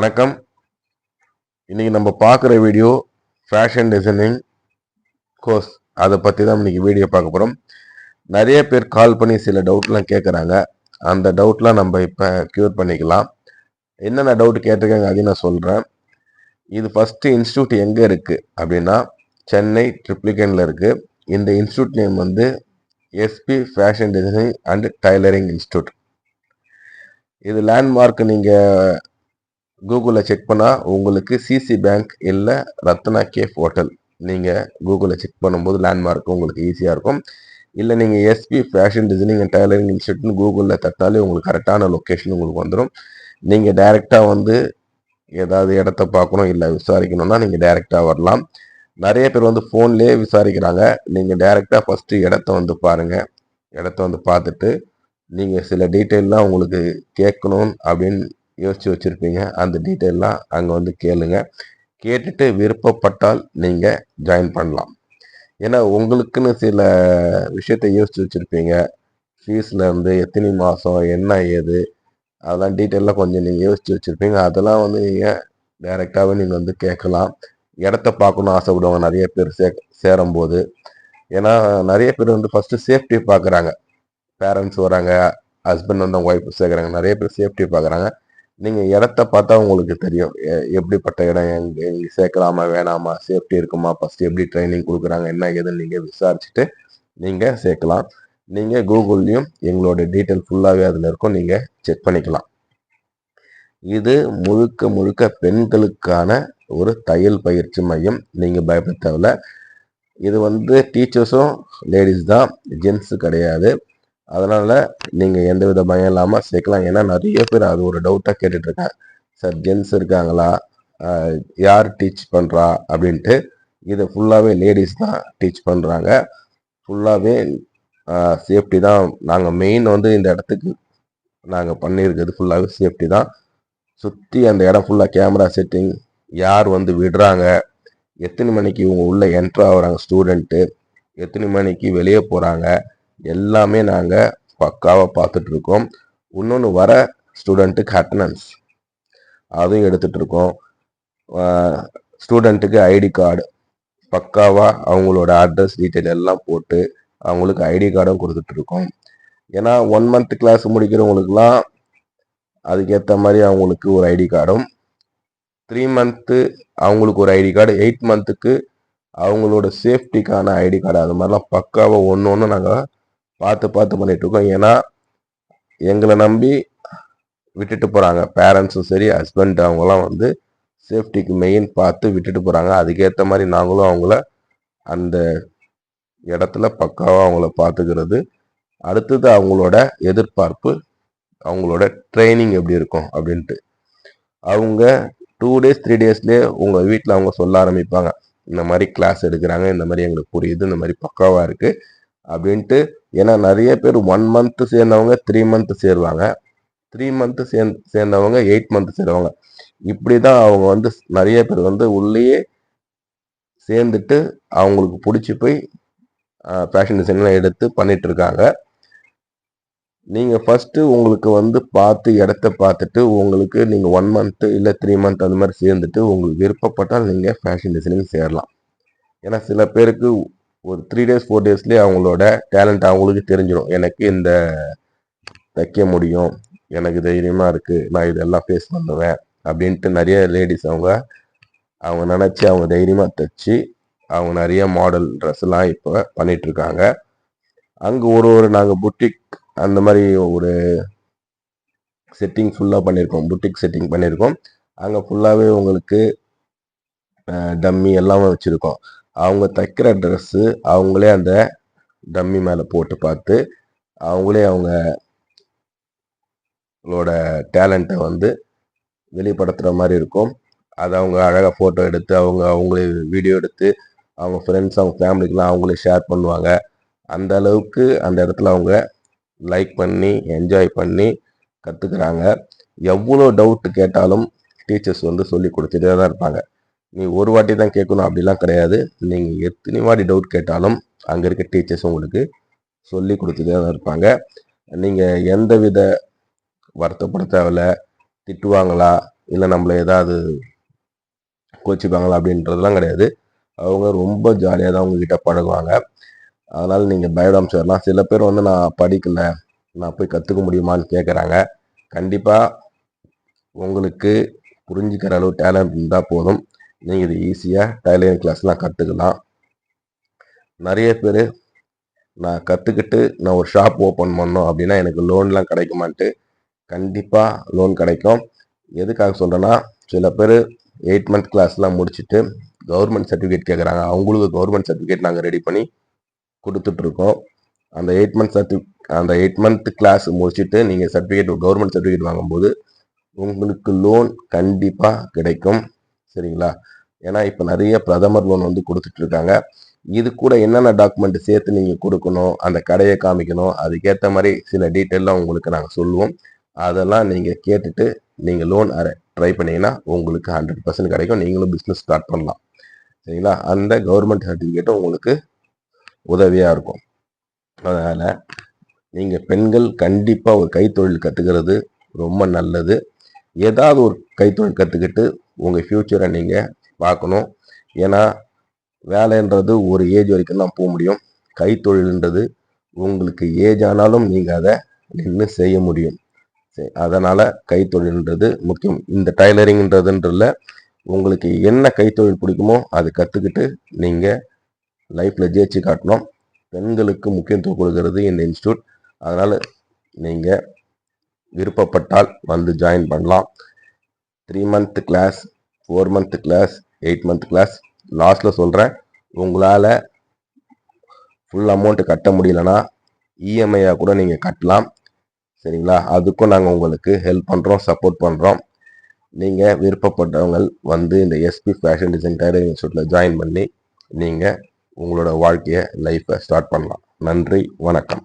வணக்கம். இன்றைக்கி நம்ம பார்க்குற வீடியோ ஃபேஷன் டிசைனிங் கோர்ஸ் அதை பற்றி தான் இன்னைக்கு வீடியோ பார்க்க போகிறோம் நிறைய பேர் கால் பண்ணி சில டவுட்லாம் கேட்குறாங்க அந்த டவுட்லாம் நம்ம இப்போ க்யூர் பண்ணிக்கலாம். என்னென்ன டவுட் கேட்டிருக்காங்க அதையும் நான் சொல்கிறேன் இது ஃபஸ்ட்டு இன்ஸ்டியூட் எங்கே இருக்குது அப்படின்னா சென்னை ட்ரிப்ளிகனில் இருக்குது இந்த இன்ஸ்டியூட் நேம் வந்து SP fashion designing and tailoring institute இது லேண்ட்மார்க் நீங்கள் கூகுளில் செக் பண்ணால் உங்களுக்கு சிசி பேங்க் இல்லை ரத்னா கேஃப் ஹோட்டல். நீங்கள் கூகுளில் செக் பண்ணும்போது லேண்ட்மார்க் உங்களுக்கு ஈஸியாக இருக்கும். இல்லை நீங்கள் SP fashion designing and tailoring இன்ஸ்டியூட்னு கூகுளில் தட்டாலே உங்களுக்கு கரெக்டான லொக்கேஷன் உங்களுக்கு வந்துடும் நீங்கள் டைரெக்டாக வந்து ஏதாவது இடத்த பார்க்கணும் இல்லை விசாரிக்கணும்னா நீங்கள் டைரெக்டாக வரலாம். நிறைய பேர் வந்து ஃபோன்லேயே விசாரிக்கிறாங்க. நீங்கள் டைரெக்டாக ஃபஸ்ட்டு இடத்த வந்து பாருங்கள் இடத்த வந்து பார்த்துட்டு நீங்கள் சில டீட்டெயிலெலாம் உங்களுக்கு கேட்கணும் அப்படின்னு யோசித்து வச்சுருப்பீங்க. அந்த டீட்டெயிலாம் அங்கே வந்து கேளுங்க. கேட்டுட்டு விருப்பப்பட்டால் நீங்கள் ஜாயின் பண்ணலாம். ஏன்னா உங்களுக்குன்னு சில விஷயத்த யோசித்து வச்சுருப்பீங்க. ஃபீஸ்லேருந்து எத்தனை மாதம் என்ன ஏது அதெல்லாம் டீட்டெயிலாக கொஞ்சம் நீங்கள் யோசித்து வச்சுருப்பீங்க. அதெல்லாம் வந்து நீங்கள் டைரெக்டாகவே நீங்கள் வந்து கேட்கலாம். இடத்த பார்க்கணும்னு ஆசைப்படுவாங்க. நிறைய பேர் சே சேரும்போது. ஏன்னா நிறைய பேர் வந்து ஃபஸ்ட்டு சேஃப்டி பார்க்குறாங்க பேரண்ட்ஸ் வராங்க ஹஸ்பண்ட் வந்து ஒய்ஃப் சேர்க்குறாங்க நிறைய பேர் சேஃப்டி பார்க்குறாங்க நீங்கள் இடத்த பார்த்தா உங்களுக்கு தெரியும். எப்படிப்பட்ட இடம் எங்கே எங்கே சேர்க்கலாமா வேணாமா சேஃப்டி இருக்குமா ஃபஸ்ட்டு எப்படி ட்ரைனிங் கொடுக்குறாங்க என்ன ஏதுன்னு நீங்கள் விசாரிச்சுட்டு நீங்கள் சேர்க்கலாம். நீங்கள் கூகுள்லேயும் எங்களோட டீட்டெயில் ஃபுல்லாகவே அதில் இருக்கும். நீங்கள் செக் பண்ணிக்கலாம். இது முழுக்க முழுக்க பெண்களுக்கான ஒரு தையல் பயிற்சி மையம். நீங்கள் பயப்பட தேவையில்ல. இது வந்து டீச்சர்ஸும் லேடிஸ் தான். ஜென்ஸு கிடையாது. அதனால் நீங்கள் எந்த வித பயம் இல்லாமல் சேர்க்கலாம். ஏன்னா நிறைய பேர் அது ஒரு டவுட்டாக கேட்டுட்ருக்கேன் சார் ஜென்ஸ் இருக்காங்களா? யார் டீச் பண்ணுறா அப்படின்ட்டு இது ஃபுல்லாகவே லேடிஸ் தான் டீச் பண்ணுறாங்க ஃபுல்லாகவே சேஃப்டி தான். நாங்கள் மெயின் வந்து இந்த இடத்துக்கு நாங்கள் பண்ணியிருக்கிறது ஃபுல்லாகவே சேஃப்டி தான். சுற்றி அந்த இடம் ஃபுல்லாக கேமரா செட்டிங் யார் வந்து விடுறாங்க? எத்தனை மணிக்கு இவங்க உள்ளே என்ட்ரு ஆகுறாங்க ஸ்டூடெண்ட்டு எத்தனை மணிக்கு வெளியே போகிறாங்க எல்லாமே நாங்கள் பக்காவாக பார்த்துட்ருக்கோம். இன்னொன்று வர ஸ்டூடெண்ட்டுக்கு அட்டனன்ஸ் அதையும் எடுத்துட்டு இருக்கோம் ஸ்டூடெண்ட்டுக்கு ஐடி கார்டு. பக்காவாக அவங்களோட அட்ரஸ் டீட்டெயில் எல்லாம் போட்டு அவங்களுக்கு ஐடி கார்டும் கொடுத்துட்ருக்கோம். ஏன்னா ஒன் மந்த் கிளாஸ் முடிக்கிறவங்களுக்குலாம் அதுக்கேற்ற மாதிரி அவங்களுக்கு ஒரு ஐடி கார்டும். த்ரீ மந்த்து அவங்களுக்கு ஒரு ஐடி கார்டு. எயிட் மந்த்துக்கு அவங்களோட சேஃப்டிக்கான ஐடி கார்டு. அது மாதிரிலாம் பக்காவாக ஒன்று ஒன்று நாங்கள் பார்த்து பார்த்து பண்ணிட்டு இருக்கோம். ஏன்னா எங்களை நம்பி விட்டுட்டு போகிறாங்க பேரண்ட்ஸும் சரி ஹஸ்பண்ட் அவங்களாம் வந்து சேஃப்டிக்கு மெயின் பார்த்து விட்டுட்டு போகிறாங்க அதுக்கேற்ற மாதிரி நாங்களும் அவங்கள அந்த இடத்துல பக்காவாக அவங்கள பார்த்துக்கிறது. அடுத்தது அவங்களோட எதிர்பார்ப்பு அவங்களோட ட்ரைனிங் எப்படி இருக்கும் அப்படின்ட்டு. அவங்க டூ டேஸ் த்ரீ டேஸ்லேயே உங்கள் வீட்டில் அவங்க சொல்ல ஆரம்பிப்பாங்க. இந்த மாதிரி கிளாஸ் எடுக்கிறாங்க இந்த மாதிரி எங்களுக்கு புரியுது இந்த மாதிரி பக்காவாக இருக்குது அப்படின்ட்டு ஏன்னா நிறைய பேர் ஒன் மந்த்து சேர்ந்தவங்க த்ரீ மந்த்து சேருவாங்க. த்ரீ மந்த்து சேர்ந் சேர்ந்தவங்க எயிட் மந்த்து சேருவாங்க. இப்படி தான் அவங்க வந்து நிறைய பேர் வந்து உள்ளேயே சேர்ந்துட்டு அவங்களுக்கு பிடிச்சி போய் ஃபேஷன் டிசைன்லாம் எடுத்து பண்ணிட்டு இருக்காங்க நீங்கள் ஃபஸ்ட்டு உங்களுக்கு வந்து பார்த்து இடத்த பார்த்துட்டு உங்களுக்கு நீங்கள் ஒன் மந்த்து இல்லை த்ரீ மந்த் அந்த மாதிரி சேர்ந்துட்டு உங்களுக்கு விருப்பப்பட்டால் நீங்கள் ஃபேஷன் டிசைனிங் சேரலாம். ஏன்னா சில பேருக்கு ஒரு த்ரீ டேஸ் ஃபோர் டேஸ்லேயே அவங்களோட டேலண்ட் அவங்களுக்கு தெரிஞ்சிடும். எனக்கு இந்த தைக்க முடியும். எனக்கு தைரியமாக இருக்குது நான் இதெல்லாம் ஃபேஸ் பண்ணுவேன். அப்படின்ட்டு நிறைய லேடிஸ் அவங்க அவங்க நினச்சி அவங்க தைரியமாக தைச்சி அவங்க நிறைய மாடல் ட்ரெஸ்லாம் இப்போ பண்ணிகிட்ருக்காங்க அங்கே ஒரு ஒரு நாங்கள் புட்டிக் அந்த மாதிரி ஒரு செட்டிங் ஃபுல்லாக பண்ணியிருக்கோம் புட்டிக் செட்டிங் பண்ணியிருக்கோம் அங்கே ஃபுல்லாகவே உங்களுக்கு டம்மி எல்லாமே வச்சுருக்கோம். அவங்க தைக்கிற ட்ரெஸ்ஸு அவங்களே அந்த டம்மி மேலே போட்டு பார்த்து அவங்களே அவங்களோட டேலண்ட்டை வந்து வெளிப்படுத்துகிற மாதிரி இருக்கும். அதை அவங்க அழகாக ஃபோட்டோ எடுத்து அவங்க அவங்களே வீடியோ எடுத்து அவங்க ஃப்ரெண்ட்ஸ் அவங்க ஃபேமிலிக்கெலாம் அவங்களே ஷேர் பண்ணுவாங்க. அந்த அளவுக்கு அந்த இடத்துல அவங்க லைக் பண்ணி என்ஜாய் பண்ணி கற்றுக்குறாங்க எவ்வளோ டவுட்டு கேட்டாலும் டீச்சர்ஸ் வந்து சொல்லி கொடுத்துட்டே தான் இருப்பாங்க. நீ ஒரு வாட்டி தான் கேட்கணும் அப்படிலாம் கிடையாது. நீங்கள் எத்தனை வாட்டி டவுட் கேட்டாலும் அங்கே இருக்க டீச்சர்ஸ் உங்களுக்கு சொல்லி கொடுத்துட்டே தான் இருப்பாங்க. நீங்கள் எந்த வித வருத்தப்பட தேவையில்ல. திட்டுவாங்களா? இல்லை நம்மளை ஏதாவது கோச்சிப்பாங்களா? அப்படின்றதுலாம் கிடையாது. அவங்க ரொம்ப ஜாலியாக தான் உங்ககிட்ட பழகுவாங்க. அதனால் நீங்கள் பயப்படாம சேரலாம் சில பேர் வந்து நான் படிக்கல நான் போய் கற்றுக்க முடியுமான்னு கேட்குறாங்க கண்டிப்பாக உங்களுக்கு புரிஞ்சுக்கிற அளவு டேலண்ட் இருந்தால் போதும். நீங்கள் இது ஈஸியாக டைலரிங் கிளாஸ்லாம் கற்றுக்கலாம் நிறைய பேர் நான் கற்றுக்கிட்டு நான் ஒரு ஷாப் ஓப்பன் பண்ணோம் அப்படின்னா எனக்கு லோன்லாம் கிடைக்குமான்ட்டு கண்டிப்பாக லோன் கிடைக்கும். எதுக்காக சொல்கிறேன்னா சில பேர் எயிட் மந்த் கிளாஸ்லாம் முடிச்சுட்டு கவர்மெண்ட் சர்டிஃபிகேட் கேட்குறாங்க அவங்களுக்கு கவர்மெண்ட் சர்டிஃபிகேட் நாங்கள் ரெடி பண்ணி கொடுத்துட்ருக்கோம் அந்த எயிட் மந்த் சர்டி அந்த எயிட் மந்த் கிளாஸ் முடிச்சுட்டு நீங்கள் சர்டிஃபிகேட் கவர்மெண்ட் சர்டிஃபிகேட் வாங்கும்போது உங்களுக்கு லோன் கண்டிப்பாக கிடைக்கும். சரிங்களா? ஏன்னா இப்போ நிறைய பிரதமர் லோன் வந்து கொடுத்துட்டு இருக்காங்க இது கூட என்னென்ன டாக்குமெண்ட் சேர்த்து நீங்கள் கொடுக்கணும் அந்த கடையை காமிக்கணும் அதுக்கேற்ற மாதிரி சில டீட்டெயிலாக உங்களுக்கு நாங்கள் சொல்லுவோம். அதெல்லாம் நீங்கள் கேட்டுட்டு நீங்கள் லோன் ட்ரை பண்ணீங்கன்னா உங்களுக்கு ஹண்ட்ரட் பர்சன்ட் கிடைக்கும். நீங்களும் பிஸ்னஸ் ஸ்டார்ட் பண்ணலாம். சரிங்களா? அந்த கவர்மெண்ட் சர்டிஃபிகேட்டும் உங்களுக்கு உதவியாக இருக்கும். அதனால் நீங்கள் பெண்கள் கண்டிப்பாக ஒரு கைத்தொழில் கற்றுக்கிறது ரொம்ப நல்லது. ஏதாவது ஒரு கைத்தொழில் கற்றுக்கிட்டு உங்கள் ஃப்யூச்சரை நீங்கள் பார்க்கணும். ஏன்னா வேலைன்றது ஒரு ஏஜ் வரைக்கும் தான் போக முடியும். கைத்தொழில்ன்றது உங்களுக்கு ஏஜ் ஆனாலும் நீங்கள் அதை நின்று செய்ய முடியும். அதனால் கைத்தொழில்ன்றது முக்கியம். இந்த டைலரிங்ன்றதுன்றதுல உங்களுக்கு என்ன கைத்தொழில் பிடிக்குமோ அது கற்றுக்கிட்டு நீங்கள் லைஃப்பில் ஜெயிச்சு காட்டணும். பெண்களுக்கு முக்கியத்துவம் கொடுக்கறது இந்த இன்ஸ்டியூட் அதனால் நீங்கள் விருப்பப்பட்டால் வந்து ஜாயின் பண்ணலாம். Three month class four month class eight month class லாஸ்ட்டில் சொல்கிறேன் உங்களால் ஃபுல் அமௌண்ட்டு கட்ட முடியலன்னா இஎம்ஐயாக கூட நீங்கள் கட்டலாம். சரிங்களா? அதுக்கும் நாங்கள் உங்களுக்கு ஹெல்ப் பண்ணுறோம் சப்போர்ட் பண்ணுறோம் நீங்கள் விருப்பப்பட்டவங்க வந்து இந்த எஸ்பி ஃபேஷன் டிசைன் டைலரிங் இன்ஸ்டியூட்டில் ஜாயின் பண்ணி நீங்கள் உங்களோட வாழ்க்கையை லைஃப்பை ஸ்டார்ட் பண்ணலாம். நன்றி வணக்கம்.